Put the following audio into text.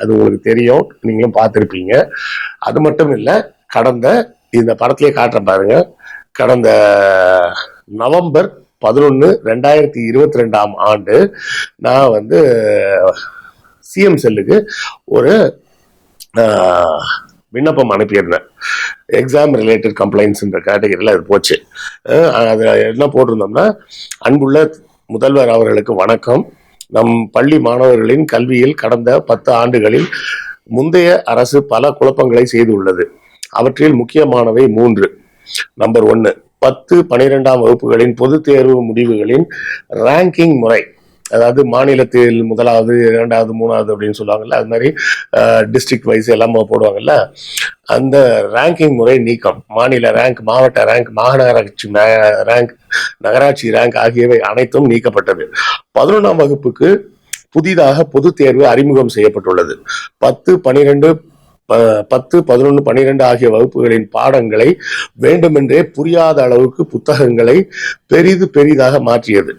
அது உங்களுக்கு தெரியும். நீங்களும் பார்த்துருப்பீங்க. அது மட்டும் இல்லை கடந்த இந்த படத்திலே காட்டுற பாருங்க. கடந்த நவம்பர் பதினொன்று ரெண்டாயிரத்தி இருபத்தி ரெண்டாம் ஆண்டு நான் வந்து சிஎம் செல்லுக்கு ஒரு விண்ணப்பம் அனுப்பியிருந்தேன். எக்ஸாம் ரிலேட்டட் கம்ப்ளைண்ட்ஸ்ன்ற கேட்டகரியில் அது போச்சு. அது என்ன போட்டிருந்தோம்னா அன்புள்ள முதல்வர் அவர்களுக்கு வணக்கம். நம் பள்ளி மாணவர்களின் கல்வியில் கடந்த பத்து ஆண்டுகளில் முந்தைய அரசு பல குழப்பங்களை செய்துள்ளது. அவற்றில் முக்கியமானவை மூன்று. நம்பர் ஒன்று பத்து பனிரெண்டாம் வகுப்புகளின் பொதுத் தேர்வு முடிவுகளின் ரேங்கிங் முறை. அதாவது மாநிலத்தில் முதலாவது இரண்டாவது மூணாவது அப்படின்னு சொல்லுவாங்கல்ல அது மாதிரி டிஸ்ட்ரிக்ட் வைஸ் எல்லாம் போடுவாங்கல்ல அந்த ரேங்கிங் முறை நீக்கம். மாநில ரேங்க் மாவட்ட ரேங்க் மாநகராட்சி ரேங்க் நகராட்சி ரேங்க் ஆகியவை அனைத்தும் நீக்கப்பட்டது. பதினொன்றாம் வகுப்புக்கு புதிதாக பொதுத் தேர்வு அறிமுகம் செய்யப்பட்டுள்ளது. பத்து பனிரெண்டு பத்து பதினொன்று பன்னிரெண்டு ஆகிய வகுப்புகளின் பாடங்களை வேண்டுமென்றே புரியாத அளவுக்கு புத்தகங்களை பெரிது பெரிதாக மாற்றியது.